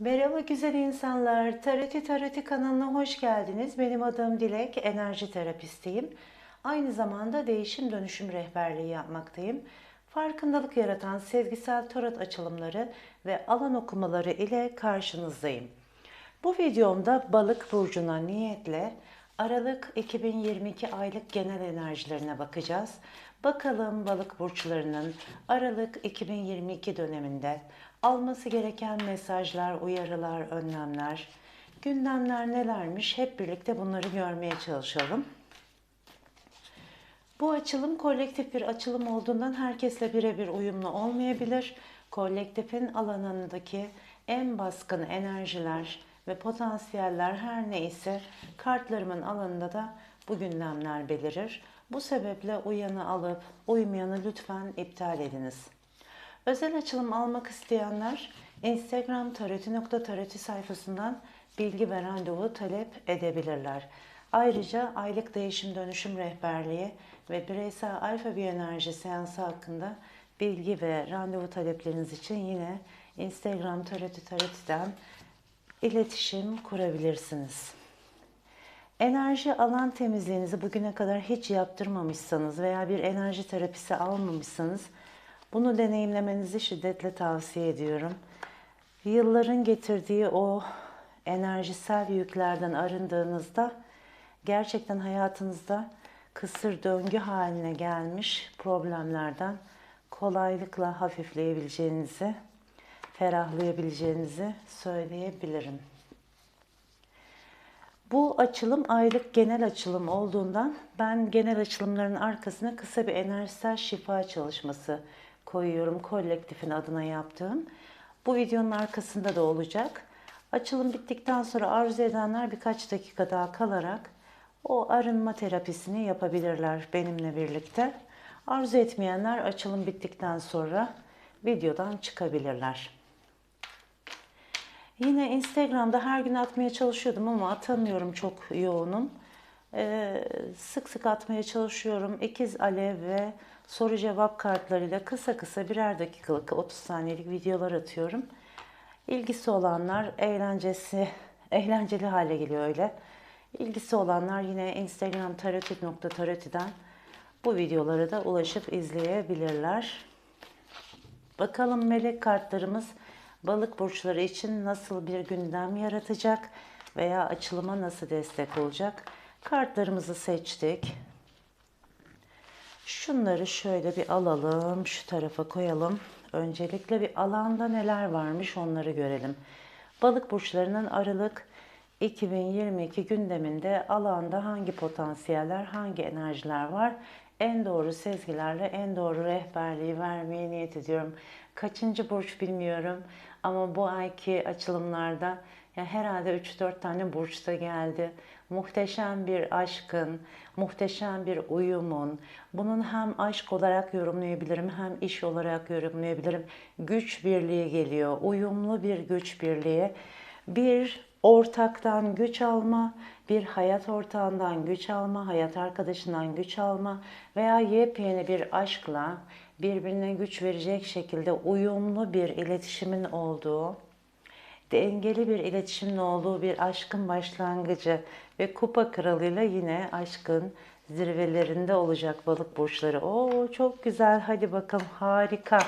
Merhaba güzel insanlar. Taroti Taroti kanalına hoş geldiniz. Benim adım Dilek, enerji terapistiyim. Aynı zamanda değişim dönüşüm rehberliği yapmaktayım. Farkındalık yaratan sezgisel tarot açılımları ve alan okumaları ile karşınızdayım. Bu videomda balık burcuna niyetle Aralık 2022 aylık genel enerjilerine bakacağız. Bakalım balık burçlarının Aralık 2022 döneminde alması gereken mesajlar, uyarılar, önlemler, gündemler nelermiş hep birlikte bunları görmeye çalışalım. Bu açılım kolektif bir açılım olduğundan herkesle birebir uyumlu olmayabilir. Kolektifin alanındaki en baskın enerjiler ve potansiyeller her neyse kartlarımın alanında da bu gündemler belirir. Bu sebeple uyanı alıp uymayanı lütfen iptal ediniz. Özel açılım almak isteyenler Instagram taroti.taroti sayfasından bilgi ve randevu talep edebilirler. Ayrıca aylık değişim dönüşüm rehberliği ve bireysel alfa biyoenerji seansı hakkında bilgi ve randevu talepleriniz için yine Instagram taroti tarotiden iletişim kurabilirsiniz. Enerji alan temizliğinizi bugüne kadar hiç yaptırmamışsanız veya bir enerji terapisi almamışsanız bunu deneyimlemenizi şiddetle tavsiye ediyorum. Yılların getirdiği o enerjisel yüklerden arındığınızda gerçekten hayatınızda kısır döngü haline gelmiş problemlerden kolaylıkla hafifleyebileceğinizi, ferahlayabileceğinizi söyleyebilirim. Bu açılım aylık genel açılım olduğundan ben genel açılımların arkasına kısa bir enerjisel şifa çalışması koyuyorum. Kolektifin adına yaptığım. Bu videonun arkasında da olacak. Açılım bittikten sonra arzu edenler birkaç dakika daha kalarak o arınma terapisini yapabilirler benimle birlikte. Arzu etmeyenler açılım bittikten sonra videodan çıkabilirler. Yine Instagram'da her gün atmaya çalışıyordum ama atamıyorum çok yoğunum. Ee, sık sık atmaya çalışıyorum. İkiz alev ve soru cevap kartlarıyla kısa kısa birer dakikalık 30 saniyelik videolar atıyorum. İlgisi olanlar eğlencesi, eğlenceli hale geliyor öyle. İlgisi olanlar yine Instagram tarotit.tarotiden bu videolara da ulaşıp izleyebilirler. Bakalım melek kartlarımız balık burçları için nasıl bir gündem yaratacak veya açılıma nasıl destek olacak? Kartlarımızı seçtik. Şunları şöyle bir alalım, şu tarafa koyalım. Öncelikle bir alanda neler varmış onları görelim. Balık burçlarının Aralık 2022 gündeminde alanda hangi potansiyeller, hangi enerjiler var? En doğru sezgilerle en doğru rehberliği vermeye niyet ediyorum. Kaçıncı burç bilmiyorum ama bu ayki açılımlarda ya herhalde 3-4 tane burçta geldi. Muhteşem bir aşkın, muhteşem bir uyumun. Bunun hem aşk olarak yorumlayabilirim hem iş olarak yorumlayabilirim. Güç birliği geliyor. Uyumlu bir güç birliği. Bir ortaktan güç alma, bir hayat ortağından güç alma, hayat arkadaşından güç alma veya yepyeni bir aşkla birbirine güç verecek şekilde uyumlu bir iletişimin olduğu, dengeli bir iletişimin olduğu bir aşkın başlangıcı ve kupa kralıyla yine aşkın zirvelerinde olacak balık burçları. Oo çok güzel hadi bakalım harika.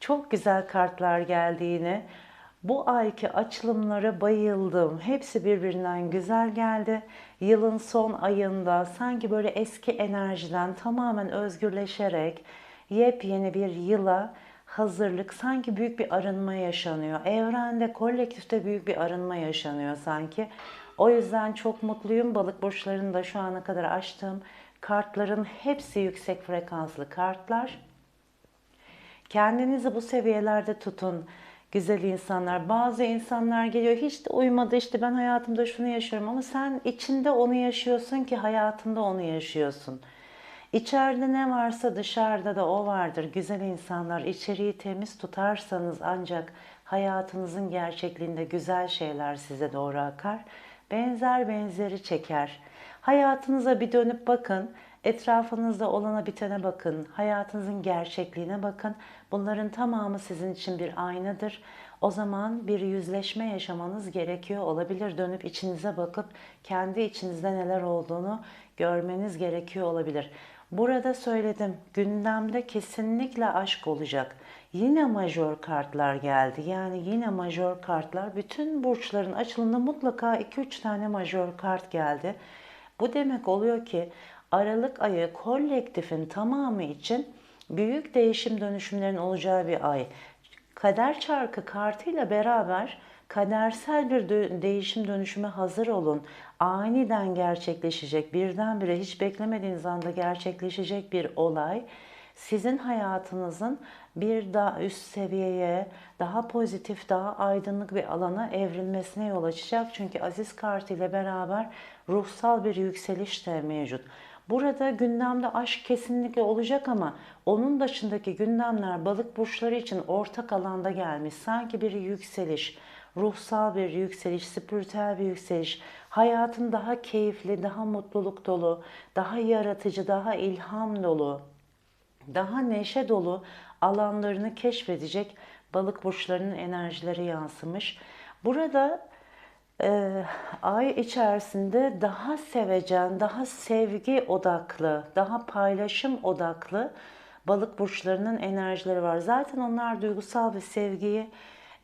Çok güzel kartlar geldi yine. Bu ayki açılımlara bayıldım. Hepsi birbirinden güzel geldi. Yılın son ayında sanki böyle eski enerjiden tamamen özgürleşerek yepyeni bir yıla hazırlık sanki büyük bir arınma yaşanıyor. Evrende, kolektifte büyük bir arınma yaşanıyor sanki. O yüzden çok mutluyum. Balık burçlarında şu ana kadar açtığım kartların hepsi yüksek frekanslı kartlar. Kendinizi bu seviyelerde tutun güzel insanlar. Bazı insanlar geliyor hiç de uymadı işte ben hayatımda şunu yaşıyorum ama sen içinde onu yaşıyorsun ki hayatında onu yaşıyorsun. İçeride ne varsa dışarıda da o vardır. Güzel insanlar içeriği temiz tutarsanız ancak hayatınızın gerçekliğinde güzel şeyler size doğru akar. Benzer benzeri çeker. Hayatınıza bir dönüp bakın. Etrafınızda olana bitene bakın. Hayatınızın gerçekliğine bakın. Bunların tamamı sizin için bir aynadır. O zaman bir yüzleşme yaşamanız gerekiyor olabilir. Dönüp içinize bakıp kendi içinizde neler olduğunu görmeniz gerekiyor olabilir. Burada söyledim gündemde kesinlikle aşk olacak. Yine majör kartlar geldi. Yani yine majör kartlar. Bütün burçların açılımında mutlaka 2-3 tane majör kart geldi. Bu demek oluyor ki Aralık ayı kolektifin tamamı için büyük değişim dönüşümlerin olacağı bir ay. Kader çarkı kartıyla beraber kadersel bir değişim dönüşüme hazır olun. Aniden gerçekleşecek, birdenbire hiç beklemediğiniz anda gerçekleşecek bir olay sizin hayatınızın bir daha üst seviyeye, daha pozitif, daha aydınlık bir alana evrilmesine yol açacak. Çünkü Aziz kartı ile beraber ruhsal bir yükseliş de mevcut. Burada gündemde aşk kesinlikle olacak ama onun dışındaki gündemler balık burçları için ortak alanda gelmiş. Sanki bir yükseliş, ruhsal bir yükseliş, spiritüel bir yükseliş, hayatın daha keyifli, daha mutluluk dolu, daha yaratıcı, daha ilham dolu, daha neşe dolu alanlarını keşfedecek balık burçlarının enerjileri yansımış. Burada e, ay içerisinde daha sevecen, daha sevgi odaklı, daha paylaşım odaklı balık burçlarının enerjileri var. Zaten onlar duygusal ve sevgiyi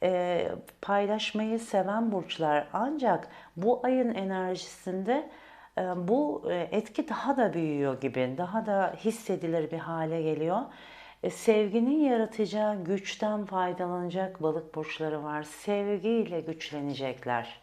e, paylaşmayı seven burçlar. Ancak bu ayın enerjisinde e, bu e, etki daha da büyüyor gibi, daha da hissedilir bir hale geliyor. E, sevginin yaratacağı güçten faydalanacak balık burçları var. Sevgiyle güçlenecekler.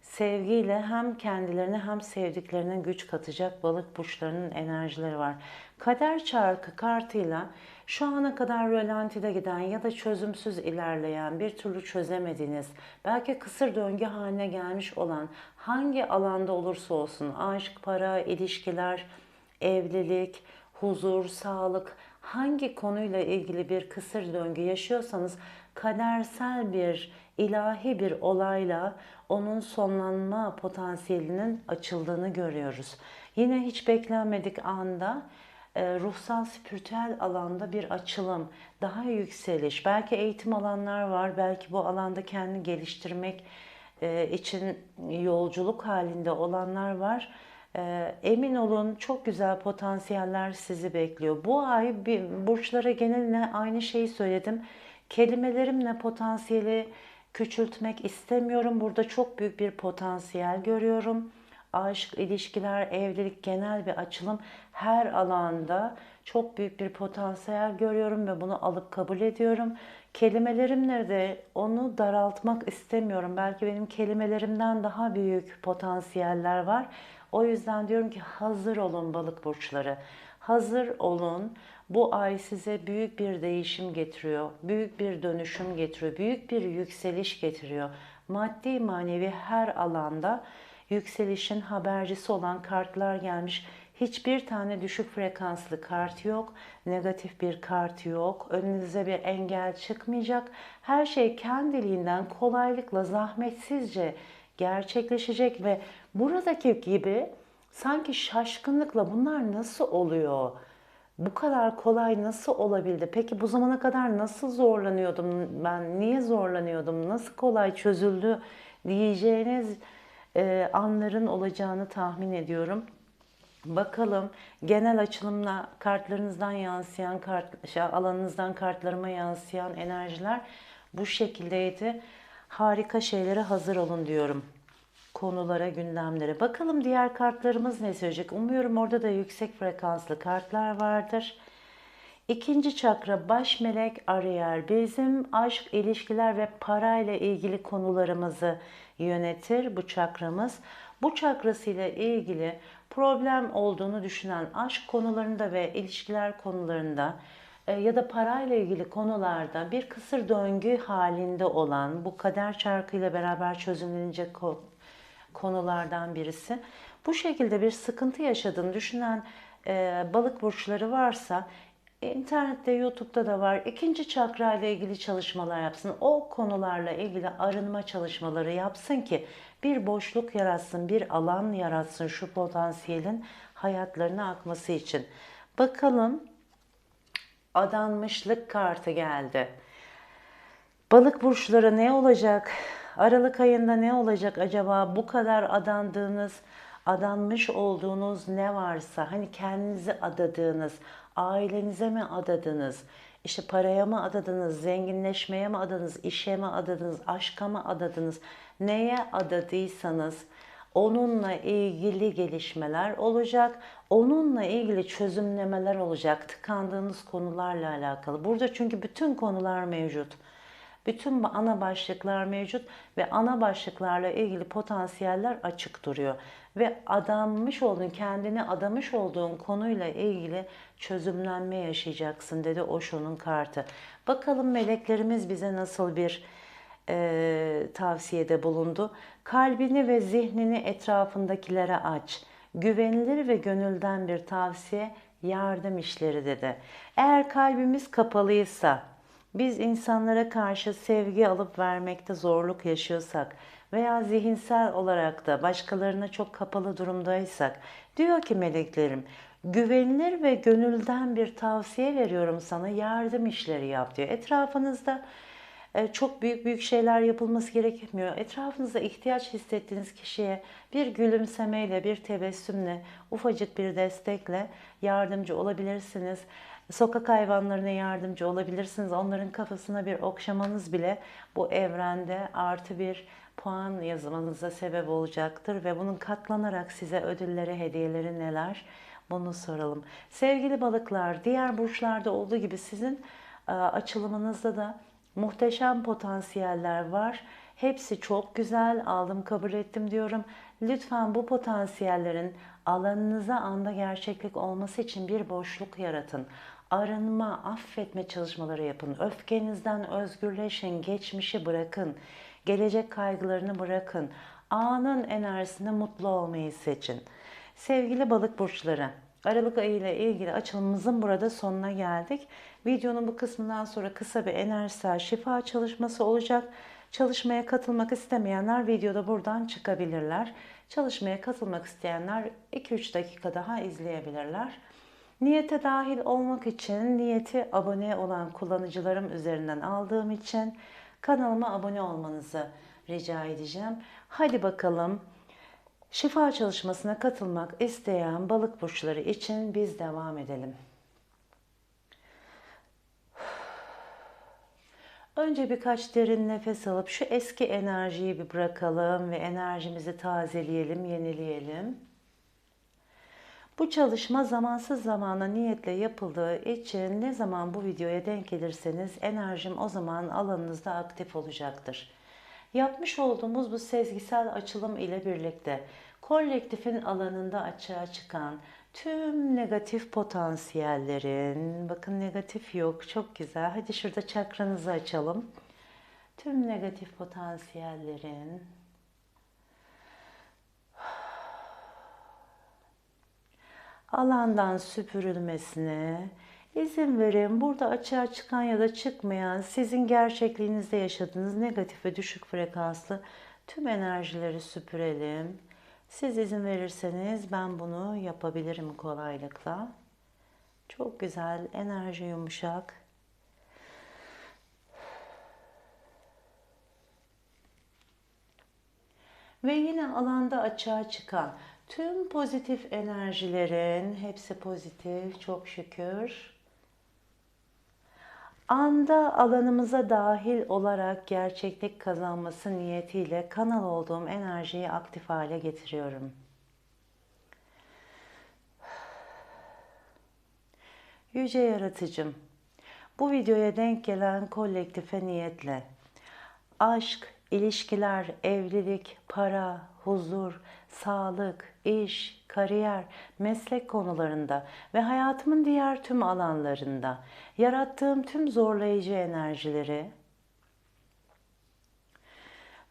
Sevgiyle hem kendilerine hem sevdiklerine güç katacak balık burçlarının enerjileri var. Kader çarkı kartıyla şu ana kadar rölantide giden ya da çözümsüz ilerleyen, bir türlü çözemediğiniz, belki kısır döngü haline gelmiş olan hangi alanda olursa olsun, aşk, para, ilişkiler, evlilik, huzur, sağlık, hangi konuyla ilgili bir kısır döngü yaşıyorsanız kadersel bir, ilahi bir olayla onun sonlanma potansiyelinin açıldığını görüyoruz. Yine hiç beklenmedik anda ruhsal spiritüel alanda bir açılım, daha yükseliş. Belki eğitim alanlar var, belki bu alanda kendini geliştirmek e, için yolculuk halinde olanlar var. E, emin olun çok güzel potansiyeller sizi bekliyor. Bu ay bir, burçlara geneline aynı şeyi söyledim. Kelimelerimle potansiyeli küçültmek istemiyorum. Burada çok büyük bir potansiyel görüyorum. Aşk, ilişkiler, evlilik genel bir açılım her alanda çok büyük bir potansiyel görüyorum ve bunu alıp kabul ediyorum. Kelimelerimle de onu daraltmak istemiyorum. Belki benim kelimelerimden daha büyük potansiyeller var. O yüzden diyorum ki hazır olun balık burçları. Hazır olun. Bu ay size büyük bir değişim getiriyor. Büyük bir dönüşüm getiriyor. Büyük bir yükseliş getiriyor. Maddi manevi her alanda yükselişin habercisi olan kartlar gelmiş. Hiçbir tane düşük frekanslı kart yok, negatif bir kart yok, önünüze bir engel çıkmayacak. Her şey kendiliğinden kolaylıkla, zahmetsizce gerçekleşecek ve buradaki gibi sanki şaşkınlıkla bunlar nasıl oluyor? Bu kadar kolay nasıl olabildi? Peki bu zamana kadar nasıl zorlanıyordum ben? Niye zorlanıyordum? Nasıl kolay çözüldü diyeceğiniz e, anların olacağını tahmin ediyorum. Bakalım genel açılımla kartlarınızdan yansıyan kart, şey, alanınızdan kartlarıma yansıyan enerjiler bu şekildeydi. Harika şeylere hazır olun diyorum. Konulara, gündemlere. Bakalım diğer kartlarımız ne söyleyecek? Umuyorum orada da yüksek frekanslı kartlar vardır. İkinci çakra baş melek Ariel bizim aşk, ilişkiler ve parayla ilgili konularımızı yönetir bu çakramız. Bu çakrasıyla ilgili problem olduğunu düşünen aşk konularında ve ilişkiler konularında e, ya da parayla ilgili konularda bir kısır döngü halinde olan bu kader çarkıyla beraber çözümlenecek konulardan birisi. Bu şekilde bir sıkıntı yaşadığını düşünen e, balık burçları varsa İnternette, YouTube'da da var. İkinci çakra ile ilgili çalışmalar yapsın. O konularla ilgili arınma çalışmaları yapsın ki bir boşluk yaratsın, bir alan yaratsın şu potansiyelin hayatlarına akması için. Bakalım adanmışlık kartı geldi. Balık burçları ne olacak? Aralık ayında ne olacak acaba? Bu kadar adandığınız, adanmış olduğunuz ne varsa, hani kendinizi adadığınız, ailenize mi adadınız? İşte paraya mı adadınız, zenginleşmeye mi adadınız, işe mi adadınız, aşka mı adadınız? Neye adadıysanız onunla ilgili gelişmeler olacak. Onunla ilgili çözümlemeler olacak. Tıkandığınız konularla alakalı. Burada çünkü bütün konular mevcut. Bütün ana başlıklar mevcut ve ana başlıklarla ilgili potansiyeller açık duruyor. Ve adanmış olduğun, kendini adamış olduğun konuyla ilgili çözümlenme yaşayacaksın dedi Osho'nun kartı. Bakalım meleklerimiz bize nasıl bir e, tavsiyede bulundu. Kalbini ve zihnini etrafındakilere aç. Güvenilir ve gönülden bir tavsiye yardım işleri dedi. Eğer kalbimiz kapalıysa, biz insanlara karşı sevgi alıp vermekte zorluk yaşıyorsak veya zihinsel olarak da başkalarına çok kapalı durumdaysak diyor ki meleklerim güvenilir ve gönülden bir tavsiye veriyorum sana yardım işleri yap diyor. Etrafınızda e, çok büyük büyük şeyler yapılması gerekmiyor. Etrafınızda ihtiyaç hissettiğiniz kişiye bir gülümsemeyle, bir tebessümle, ufacık bir destekle yardımcı olabilirsiniz. Sokak hayvanlarına yardımcı olabilirsiniz. Onların kafasına bir okşamanız bile bu evrende artı bir puan yazmanıza sebep olacaktır ve bunun katlanarak size ödülleri, hediyeleri neler? Bunu soralım. Sevgili balıklar, diğer burçlarda olduğu gibi sizin e, açılımınızda da muhteşem potansiyeller var. Hepsi çok güzel, aldım kabul ettim diyorum. Lütfen bu potansiyellerin alanınıza anda gerçeklik olması için bir boşluk yaratın. Arınma, affetme çalışmaları yapın. Öfkenizden özgürleşin, geçmişi bırakın. Gelecek kaygılarını bırakın. Anın enerjisinde mutlu olmayı seçin. Sevgili balık burçları, Aralık ayı ile ilgili açılımımızın burada sonuna geldik. Videonun bu kısmından sonra kısa bir enerjisel şifa çalışması olacak. Çalışmaya katılmak istemeyenler videoda buradan çıkabilirler. Çalışmaya katılmak isteyenler 2-3 dakika daha izleyebilirler. Niyete dahil olmak için niyeti abone olan kullanıcılarım üzerinden aldığım için kanalıma abone olmanızı rica edeceğim. Hadi bakalım şifa çalışmasına katılmak isteyen balık burçları için biz devam edelim. Önce birkaç derin nefes alıp şu eski enerjiyi bir bırakalım ve enerjimizi tazeleyelim, yenileyelim. Bu çalışma zamansız zamana niyetle yapıldığı için ne zaman bu videoya denk gelirseniz enerjim o zaman alanınızda aktif olacaktır. Yapmış olduğumuz bu sezgisel açılım ile birlikte kolektifin alanında açığa çıkan tüm negatif potansiyellerin, bakın negatif yok çok güzel. Hadi şurada çakranızı açalım. Tüm negatif potansiyellerin alandan süpürülmesine izin verin. Burada açığa çıkan ya da çıkmayan sizin gerçekliğinizde yaşadığınız negatif ve düşük frekanslı tüm enerjileri süpürelim. Siz izin verirseniz ben bunu yapabilirim kolaylıkla. Çok güzel, enerji yumuşak. Ve yine alanda açığa çıkan tüm pozitif enerjilerin hepsi pozitif çok şükür. Anda alanımıza dahil olarak gerçeklik kazanması niyetiyle kanal olduğum enerjiyi aktif hale getiriyorum. Yüce Yaratıcım, bu videoya denk gelen kolektife niyetle aşk, ilişkiler, evlilik, para, huzur, sağlık, iş, kariyer, meslek konularında ve hayatımın diğer tüm alanlarında yarattığım tüm zorlayıcı enerjileri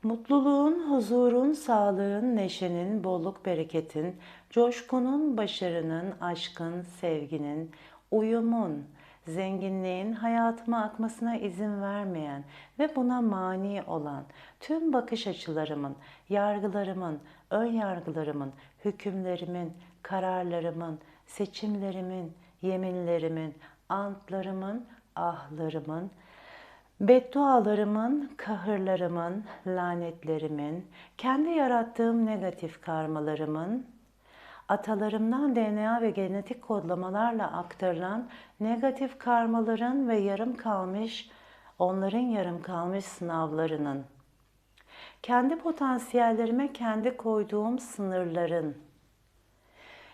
Mutluluğun, huzurun, sağlığın, neşenin, bolluk, bereketin, coşkunun, başarının, aşkın, sevginin, uyumun, zenginliğin hayatıma akmasına izin vermeyen ve buna mani olan tüm bakış açılarımın, yargılarımın, ön yargılarımın, hükümlerimin, kararlarımın, seçimlerimin, yeminlerimin, antlarımın, ahlarımın, Beddualarımın, kahırlarımın, lanetlerimin, kendi yarattığım negatif karmalarımın, atalarımdan DNA ve genetik kodlamalarla aktarılan negatif karmaların ve yarım kalmış, onların yarım kalmış sınavlarının, kendi potansiyellerime kendi koyduğum sınırların,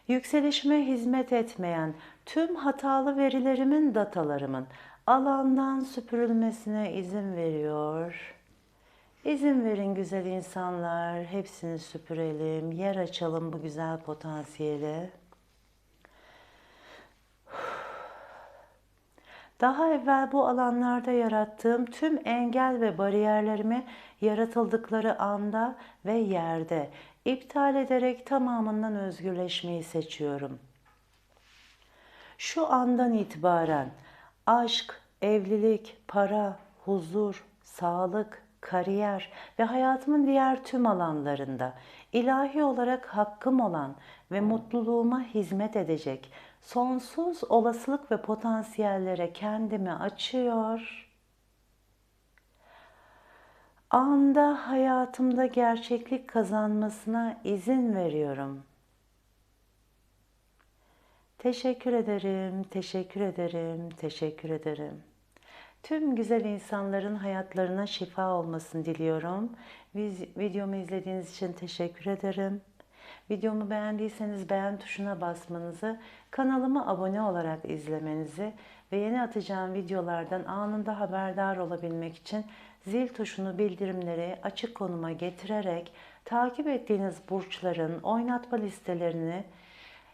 yükselişime hizmet etmeyen tüm hatalı verilerimin, datalarımın alandan süpürülmesine izin veriyor. İzin verin güzel insanlar, hepsini süpürelim, yer açalım bu güzel potansiyele. Daha evvel bu alanlarda yarattığım tüm engel ve bariyerlerimi yaratıldıkları anda ve yerde iptal ederek tamamından özgürleşmeyi seçiyorum. Şu andan itibaren aşk, evlilik, para, huzur, sağlık, kariyer ve hayatımın diğer tüm alanlarında ilahi olarak hakkım olan ve mutluluğuma hizmet edecek sonsuz olasılık ve potansiyellere kendimi açıyor. Anda hayatımda gerçeklik kazanmasına izin veriyorum.'' Teşekkür ederim, teşekkür ederim, teşekkür ederim. Tüm güzel insanların hayatlarına şifa olmasını diliyorum. Videomu izlediğiniz için teşekkür ederim. Videomu beğendiyseniz beğen tuşuna basmanızı, kanalıma abone olarak izlemenizi ve yeni atacağım videolardan anında haberdar olabilmek için zil tuşunu bildirimleri açık konuma getirerek takip ettiğiniz burçların oynatma listelerini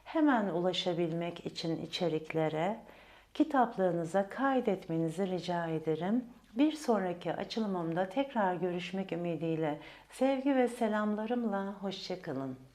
hemen ulaşabilmek için içeriklere kitaplarınıza kaydetmenizi rica ederim. Bir sonraki açılımımda tekrar görüşmek ümidiyle sevgi ve selamlarımla hoşçakalın.